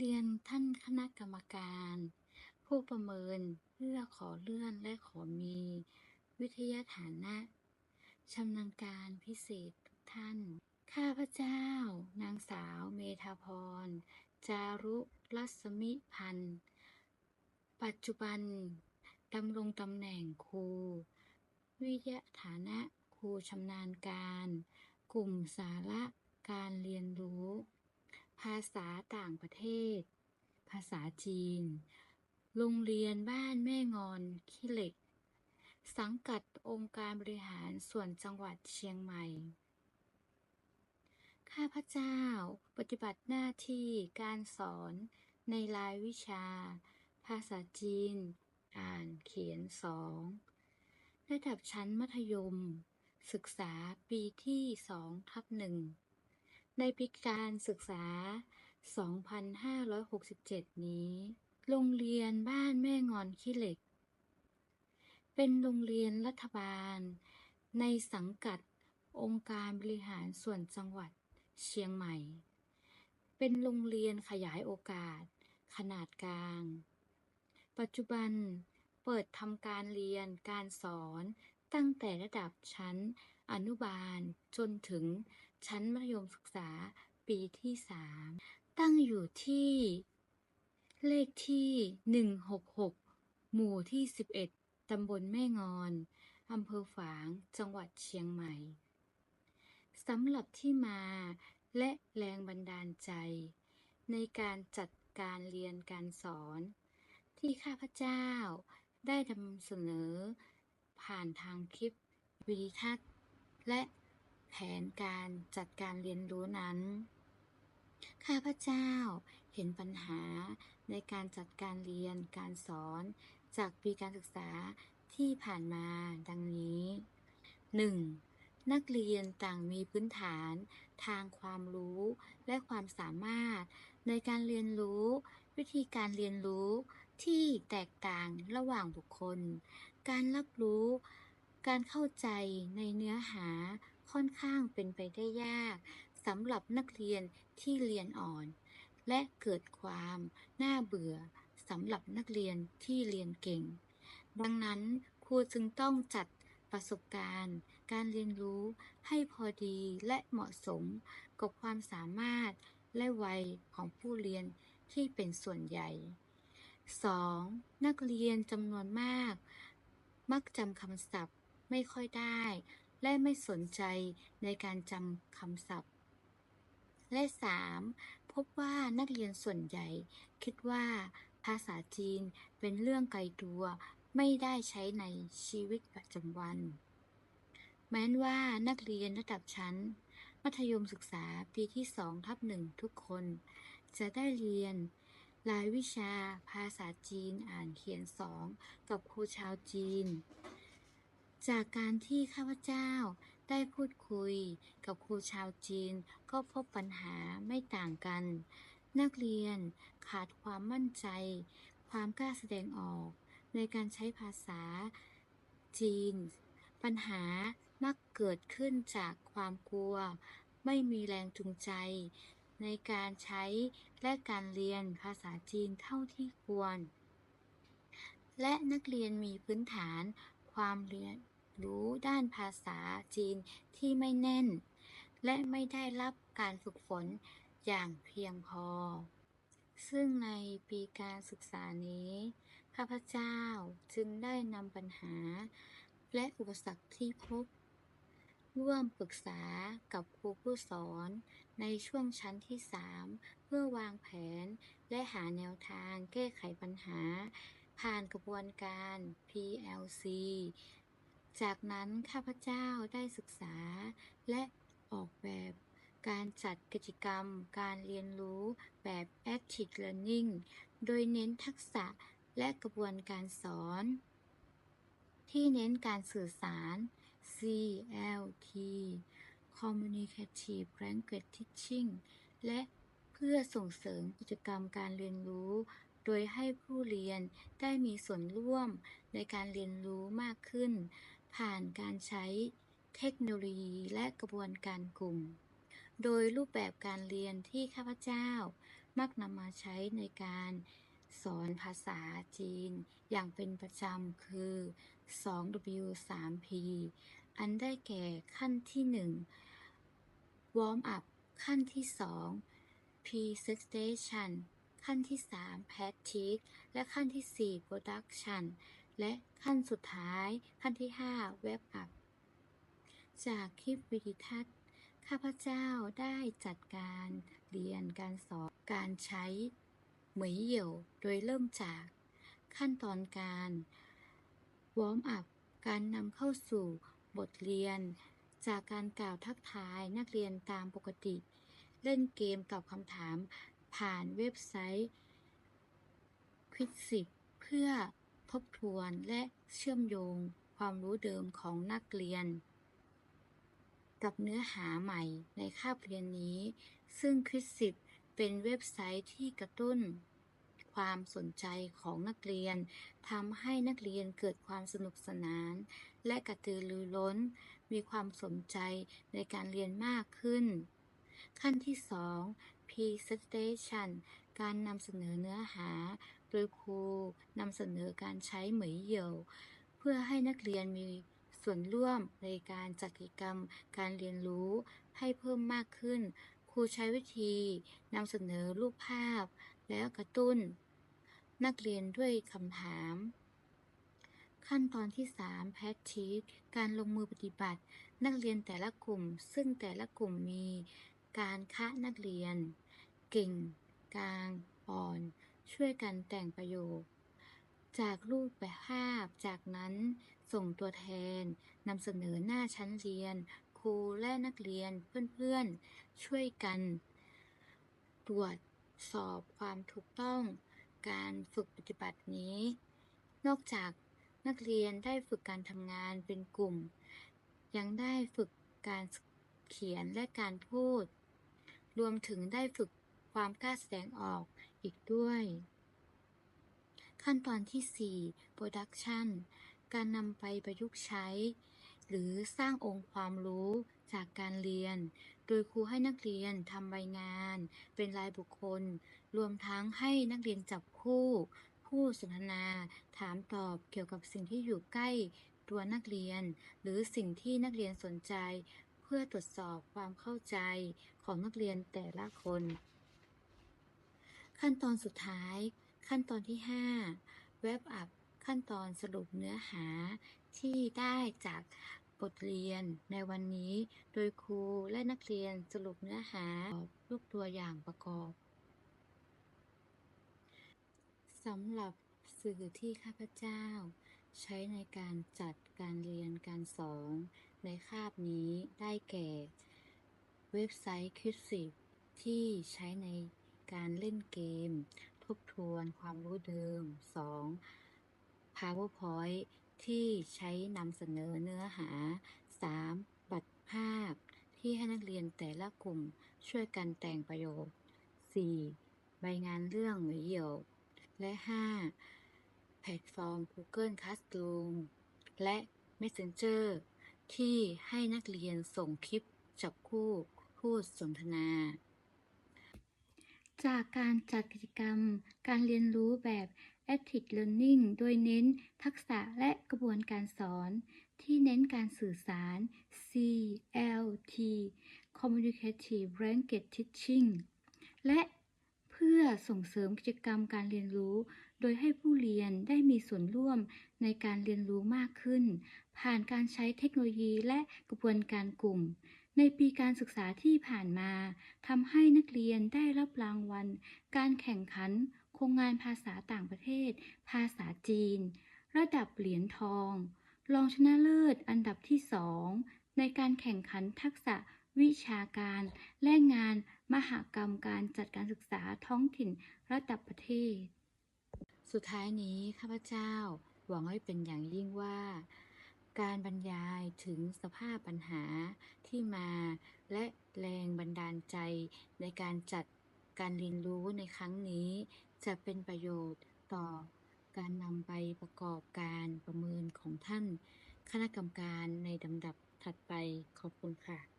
เรียนท่านคณะกรรมการ ผู้ประเมินเพื่อขอเลื่อนและขอมี วิทยาฐานะชำนาญการพิเศษทุกท่าน ข้าพเจ้า นางสาวเมธาพร จารุรัศมิพันธ์ ปัจจุบันดำรงตำแหน่งครู วิทยาฐานะครูชำนาญการ กลุ่มสาระการเรียนรู้ ภาษาต่างประเทศ ภาษาจีน โรงเรียนบ้านแม่งอนขี้เหล็ก สังกัดองค์การบริหารส่วนจังหวัดเชียงใหม่ ข้าพเจ้าปฏิบัติหน้าที่การสอนในรายวิชา ภาษาจีน อ่านเขียนสองระดับชั้นมัธยม ศึกษาปีที่2ทับหนึ่ง ในปีการศึกษา 2567 นี้ โรงเรียนบ้านแม่งอนขี้เหล็ก เป็นโรงเรียนรัฐบาล ในสังกัดองค์การบริหารส่วนจังหวัดเชียงใหม่ เป็นโรงเรียนขยายโอกาส ขนาดกลาง ปัจจุบันเปิดทำการเรียนการสอนตั้งแต่ระดับชั้นอนุบาลจนถึง ชั้นมัธยมศึกษาปีที่ 3 ตั้งอยู่ที่ เลขที่ 166 หมู่ที่ 11 ตำบลแม่งอน อำเภอฝาง จังหวัดเชียงใหม่ สำหรับที่มาและแรงบันดาลใจ ในการจัดการเรียนการสอน ที่ข้าพเจ้าได้นำเสนอ ผ่านทางคลิปวิดีทัศน์และ แผนการจัดการเรียนรู้นั้น ข้าพเจ้าเห็นปัญหาในการจัดการเรียนการสอนจากปีการศึกษาที่ผ่านมาดังนี้ 1. นักเรียนต่างมีพื้นฐาน ทางความรู้และความสามารถ ในการเรียนรู้ วิธีการเรียนรู้ที่แตกต่างระหว่างบุคคล การรับรู้ การเข้าใจในเนื้อหา ค่อนข้างเป็นไปได้ยากสำหรับนักเรียนที่เรียนอ่อน และเกิดความน่าเบื่อสำหรับนักเรียนที่เรียนเก่ง ดังนั้นครูจึงต้องจัดประสบการณ์ การเรียนรู้ให้พอดีและเหมาะสมกับความสามารถและวัยของผู้เรียนที่เป็นส่วนใหญ่ 2. นักเรียนจำนวนมาก มักจำคำศัพท์ไม่ค่อยได้ และไม่สนใจในการจำคำศัพท์ และ 3. พบว่านักเรียนส่วนใหญ่ คิดว่าภาษาจีนเป็นเรื่องไกลตัวไม่ได้ใช้ในชีวิตประจำวัน แม้นว่านักเรียนระดับชั้น มัธยมศึกษาปีที่2ทับหนึ่งทุกคน จะได้เรียนรายวิชาภาษาจีนอ่านเขียนสองกับครูชาวจีน จากการที่ข้าพเจ้าได้พูดคุยกับครูชาวจีนก็พบปัญหาไม่ต่างกัน นักเรียนขาดความมั่นใจ ความกล้าแสดงออก ในการใช้ภาษาจีน ปัญหามักเกิดขึ้นจากความกลัว ไม่มีแรงจูงใจ ในการใช้และการเรียนภาษาจีนเท่าที่ควร และนักเรียนมีพื้นฐานความเรียน รู้ด้านภาษาจีนที่ไม่แน่น และไม่ได้รับการฝึกฝนอย่างเพียงพอ ซึ่งในปีการศึกษานี้ ข้าพเจ้าจึงได้นำปัญหา และอุปสรรคที่พบ ร่วมปรึกษากับครูผู้สอนในช่วงชั้นที่ 3 เพื่อวางแผนและหาแนวทางแก้ไขปัญหา ผ่านกระบวนการ PLC จากนั้นข้าพเจ้าได้ศึกษาและออกแบบการจัดกิจกรรมการเรียนรู้แบบ Active Learning โดยเน้นทักษะและกระบวนการสอน ที่เน้นการสื่อสาร CLT Communicative Language Teaching และเพื่อส่งเสริมกิจกรรมการเรียนรู้ โดยให้ผู้เรียนได้มีส่วนร่วมในการเรียนรู้มากขึ้น ผ่านการใช้เทคโนโลยีและกระบวนการกลุ่ม โดยรูปแบบการเรียนที่ข้าพเจ้ามักนำมาใช้ในการสอนภาษาจีนอย่างเป็นประจำคือ 2W 3P อันได้แก่ขั้นที่1 Warm up ขั้นที่ 2 Presentation ขั้นที่ 3 Practice และขั้นที่ 4 Production และขั้นสุดท้ายขั้นที่5 Web up จากคลิปวิดีทัศน์ ข้าพเจ้าได้จัดการเรียนการสอนการใช้เหมยเหยี่ยว โดยเริ่มจากขั้นตอนการวอร์มอัพ การนำเข้าสู่บทเรียน จากการกล่าวทักทายนักเรียนตามปกติ เล่นเกมตอบคำถามผ่านเว็บไซต์ Quizip เพื่อ ทบทวนและเชื่อมโยงความรู้เดิมของนักเรียน กับเนื้อหาใหม่ในคาบเรียนนี้ ซึ่ง Quizip เป็นเว็บไซต์ที่กระตุ้น ความสนใจของนักเรียนทำให้นักเรียนเกิดความสนุกสนาน และกระตือรือร้น มีความสนใจในการเรียนมากขึ้น ขั้นที่ 2 Presentation การนำเสนอเนื้อหา โดยครูนำเสนอการใช้เหมยเหยี่ยว เพื่อให้นักเรียนมีส่วนร่วมในการจัดกิจกรรมการเรียนรู้ให้เพิ่มมากขึ้น ครูใช้วิธีนำเสนอรูปภาพ แล้วกระตุ้น นักเรียนด้วยคำถาม ขั้นตอนที่3 Practice การลงมือปฏิบัติ นักเรียนแต่ละกลุ่ม ซึ่งแต่ละกลุ่มมี การคะนักเรียน เก่ง กลาง อ่อน ช่วยกันแต่งประโยค จากรูปแบบภาพ จากนั้นส่งตัวแทนนำเสนอหน้าชั้นเรียน ครูและนักเรียนเพื่อนๆ ช่วยกัน ตรวจสอบความถูกต้อง การฝึกปฏิบัตินี้ นอกจากนักเรียนได้ฝึกการทำงานเป็นกลุ่ม ยังได้ฝึกการเขียนและการพูด รวมถึงได้ฝึกความกล้าแสดงออกอีกด้วย ขั้นตอนที่ 4 Production การนำไปประยุกต์ใช้ หรือสร้างองค์ความรู้จากการเรียน โดยครูให้นักเรียนทำใบงาน เป็นรายบุคคล รวมทั้งให้นักเรียนจับคู่ ผู้สนทนา ถามตอบเกี่ยวกับสิ่งที่อยู่ใกล้ตัวนักเรียน หรือสิ่งที่นักเรียนสนใจ เพื่อตรวจสอบความเข้าใจของนักเรียนแต่ละคน ขั้นตอนสุดท้าย ขั้นตอนที่ 5 เว็บอัพขั้นตอนสรุปเนื้อหาที่ได้จากบทเรียนในวันนี้ โดยครูและนักเรียนสรุปเนื้อหารูปตัวอย่างประกอบสำหรับสื่อที่ข้าพเจ้า ใช้ในการจัดการเรียนการสอนในคาบนี้ได้แก่ เว็บไซต์ Quizip ที่ใช้ในการเล่นเกม ทบทวนความรู้เดิม 2. PowerPoint ที่ใช้นำเสนอเนื้อหา 3. บัตรภาพ ที่ให้นักเรียนแต่ละกลุ่มช่วยกันแต่งประโยค 4. ใบงานเรื่องเหมยเหยี่ยว และ 5. แพลตฟอร์ม Google Classroom และ Messenger ที่ให้นักเรียนส่งคลิปจับคู่พูดสนทนา จากการจัดกิจกรรมการเรียนรู้แบบ Active Learning โดยเน้นทักษะและกระบวนการสอน ที่เน้นการสื่อสาร CLT Communicative Language Teaching และ พื่อส่งเสริมกิจกรรมการเรียนรู้ โดยให้ผู้เรียนได้มีส่วนร่วมในการเรียนรู้มากขึ้น ผ่านการใช้เทคโนโลยีและกระบวนการกลุ่ม ในปีการศึกษาที่ผ่านมาทำให้นักเรียนได้รับรางวัล การแข่งขัน โครงงานภาษาต่างประเทศ ภาษาจีน ระดับเหรียญทอง รองชนะเลิศอันดับที่สองในการแข่งขันทักษะ วิชาการ และงานมหกรรมการจัดการศึกษาท้องถิ่นระดับประเทศ สุดท้ายนี้ข้าพเจ้าหวังไว้เป็นอย่างยิ่งว่า การบรรยายถึงสภาพปัญหาที่มา และแรงบันดาลใจในการจัดการเรียนรู้ในครั้งนี้ จะเป็นประโยชน์ต่อการนำไปประกอบการประเมินของท่าน คณะกรรมการในลำดับถัดไปขอบคุณค่ะ